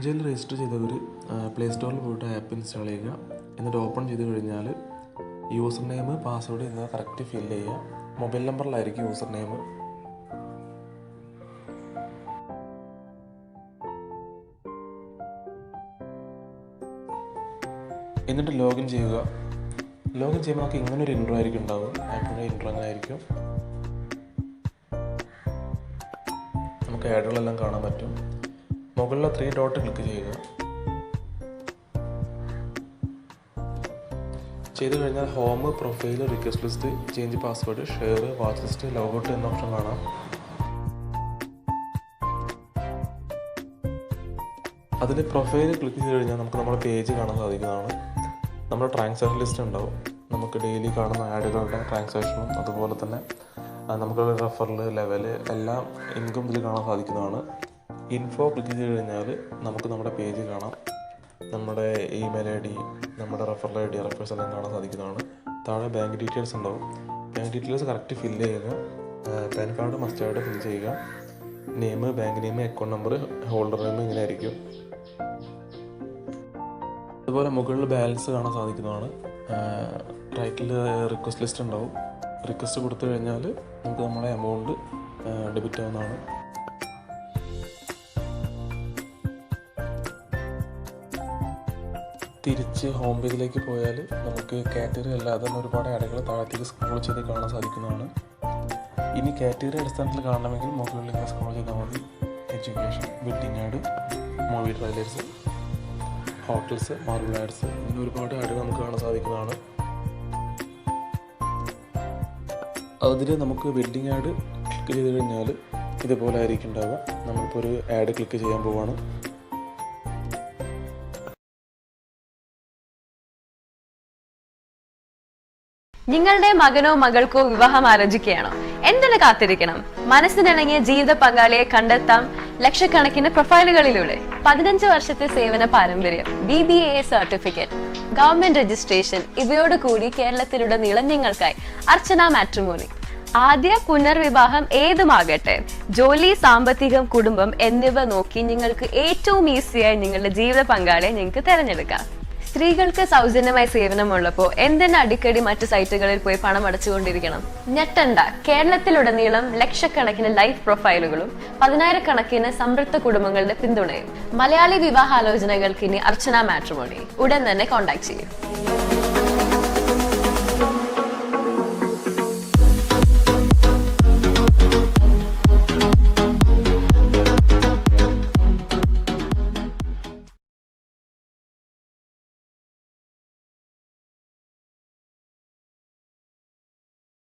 ഇന്ത്യയിൽ രജിസ്റ്റർ ചെയ്തവർ പ്ലേ സ്റ്റോറിൽ പോയിട്ട് ആപ്പ് ഇൻസ്റ്റാൾ ചെയ്യുക. എന്നിട്ട് ഓപ്പൺ ചെയ്ത് കഴിഞ്ഞാൽ യൂസർ നെയിം പാസ്വേഡ് എന്നിവ കറക്റ്റ് ഫിൽ ചെയ്യുക. മൊബൈൽ നമ്പറിലായിരിക്കും യൂസർ നെയിം എന്നിട്ട് ലോഗിൻ ചെയ്യുക. ലോഗിൻ ചെയ്യുമ്പോൾ നമുക്ക് ഇങ്ങനെ ഒരു ഇൻട്രോ ആയിരിക്കും ഉണ്ടാവും ആപ്പിന്റെ ഇൻട്രോ അങ്ങനെ ആയിരിക്കും നമുക്ക് ആഡുകളെല്ലാം കാണാൻ പറ്റും. മുകളിലെ ത്രീ ഡോട്ട് ക്ലിക്ക് ചെയ്യുക. ചെയ്തു കഴിഞ്ഞാൽ home profile request list change password share watch list logout എന്ന ഓപ്ഷൻ കാണാം. അതിൽ പ്രൊഫൈൽ ക്ലിക്ക് ചെയ്ത് കഴിഞ്ഞാൽ നമുക്ക് നമ്മുടെ പേജ് കാണാൻ സാധിക്കുന്നതാണ് നമ്മുടെ ട്രാൻസാക്ഷൻ ലിസ്റ്റ് ഉണ്ടാവും. നമുക്ക് ഡെയിലി കാണുന്ന ആഡുകളുടെ ട്രാൻസാക്ഷനും അതുപോലെ തന്നെ നമുക്ക് റെഫറൽ ലെവൽ എല്ലാം ഇൻകം ഇതിൽ കാണാൻ സാധിക്കുന്നതാണ്. ഇൻഫോ ക്ലിക്ക് ചെയ്ത് കഴിഞ്ഞാൽ നമുക്ക് നമ്മുടെ പേജ് കാണാം. നമ്മുടെ ഇമെയിൽ ഐ ഡി നമ്മുടെ റെഫറൽ ഐ ഡി റെഫറൻസ് എല്ലാം കാണാൻ സാധിക്കുന്നതാണ്. താഴെ ബാങ്ക് ഡീറ്റെയിൽസ് ഉണ്ടാവും. ബാങ്ക് ഡീറ്റെയിൽസ് കറക്റ്റ് ഫില്ല് ചെയ്യുക. പാൻ കാർഡ് മസ്റ്റായിട്ട് ഫിൽ ചെയ്യുക. Name bank name account number holder name ഇങ്ങനെ ആയിരിക്കും. അതുപോലെ മുകളിൽ ബാലൻസ് കാണാൻ സാധിക്കുന്നതാണ്. റൈറ്റിൽ റിക്വസ്റ്റ് ലിസ്റ്റ് ഉണ്ടാവും. റിക്വസ്റ്റ് കൊടുത്തു കഴിഞ്ഞാൽ നമുക്ക് നമ്മളെ എമൗണ്ട് ഡെബിറ്റ് ആവുന്നതാണ്. തിരിച്ച് ഹോം പേജിലേക്ക് പോയാൽ നമുക്ക് കാറ്റഗറി അല്ലാതെ തന്നെ ഒരുപാട് ആഡുകൾ താഴത്തേക്ക് സ്ക്രോൾ ചെയ്ത് കാണാൻ സാധിക്കുന്നതാണ്. ഇനി കാറ്റഗറി അടിസ്ഥാനത്തിൽ കാണണമെങ്കിൽ മുകളിലേക്ക് സ്ക്രോൾ ചെയ്താൽ മതി. Education wedding ad movie trailers hotels marble ads ഇങ്ങനെ ഒരുപാട് ആഡുകൾ നമുക്ക് കാണാൻ സാധിക്കുന്നതാണ്. അതിൽ നമുക്ക് വെഡിങ് ആഡ് ക്ലിക്ക് ചെയ്ത് കഴിഞ്ഞാൽ ഇതുപോലെ ആയിരിക്കും ഉണ്ടാവുക. നമ്മളിപ്പോൾ ഒരു ആഡ് ക്ലിക്ക് ചെയ്യാൻ പോവാണ്. നിങ്ങളുടെ മകനോ മകൾക്കോ വിവാഹം ആലോചിക്കുകയാണോ എന്തിനു കാത്തിരിക്കണം? മനസ്സിനിണങ്ങിയ ജീവിത പങ്കാളിയെ കണ്ടെത്താം ലക്ഷക്കണക്കിന് പ്രൊഫൈലുകളിലൂടെ. പതിനഞ്ച് വർഷത്തെ സേവന പാരമ്പര്യം B B A certificate government registration ഇവയോട് കൂടി കേരളത്തിലുടനീളം നിങ്ങൾക്കായി അർച്ചന മാട്രിമോണി. ആദ്യ പുനർവിവാഹം ഏതുമാകട്ടെ? ജോലി സാമ്പത്തികം കുടുംബം എന്നിവ നോക്കി നിങ്ങൾക്ക് ഏറ്റവും ഈസിയായി നിങ്ങളുടെ ജീവിത പങ്കാളിയെ നിങ്ങൾക്ക് തിരഞ്ഞെടുക്കാം. സ്ത്രീകൾക്ക് സൗജന്യമായ സേവനമുള്ളപ്പോൾ എന്തിന് അടിക്കടി മറ്റു സൈറ്റുകളിൽ പോയി പണം അടച്ചുകൊണ്ടിരിക്കണം? ഞെട്ടണ്ട. കേരളത്തിലുടനീളം ലക്ഷക്കണക്കിന് ലൈഫ് പ്രൊഫൈലുകളും പതിനായിരക്കണക്കിന് സമൃദ്ധ കുടുംബങ്ങളുടെ പിന്തുണയും. മലയാളി വിവാഹാലോചനകൾക്ക് ഇനി അർച്ചന മാട്രിമോണി. ഉടൻ തന്നെ കോൺടാക്ട് ചെയ്യും.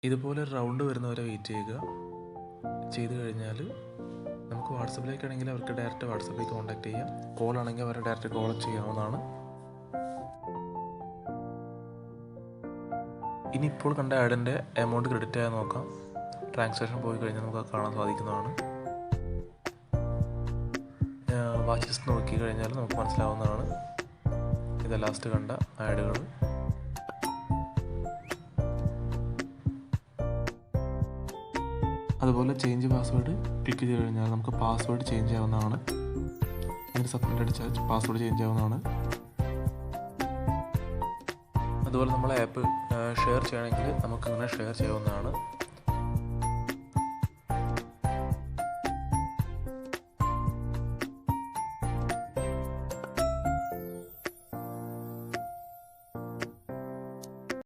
ഇതുപോലെ റൗണ്ട് വരുന്നവരെ വെയിറ്റ് ചെയ്യുക. ചെയ്ത് കഴിഞ്ഞാൽ നമുക്ക് വാട്സപ്പിലേക്കാണെങ്കിൽ അവർക്ക് ഡയറക്റ്റ് വാട്സപ്പിൽ കോൺടാക്ട് ചെയ്യാം. കോൾ ആണെങ്കിൽ അവരെ ഡയറക്റ്റ് കോൾ ചെയ്യാവുന്നതാണ്. ഇനി ഇപ്പോൾ കണ്ട ആഡിന്റെ എമൗണ്ട് ക്രെഡിറ്റ് ആയി നോക്കാം. ട്രാൻസാക്ഷൻ പോയി കഴിഞ്ഞാൽ നമുക്ക് കാണാൻ സാധിക്കുന്നതാണ്. വാച്ച് ലിസ്റ്റ് നോക്കി കഴിഞ്ഞാൽ നമുക്ക് മനസ്സിലാവുന്നതാണ്. ഇത് ലാസ്റ്റ് കണ്ട ആഡുകൾ അതുപോലെ ചേഞ്ച് പാസ്വേഡ് ക്ലിക്ക് ചെയ്ത് കഴിഞ്ഞാൽ നമുക്ക് പാസ്വേഡ് ചേഞ്ച് ചെയ്യാവുന്നതാണ് അതിന് സബ്മിറ്റ് അടിച്ചാൽ പാസ്വേഡ് ചേഞ്ച് ആവുന്നതാണ്. അതുപോലെ നമ്മൾ ആപ്പ് ഷെയർ ചെയ്യണമെങ്കിൽ നമുക്ക് ഇങ്ങനെ ഷെയർ ചെയ്യാവുന്നതാണ്.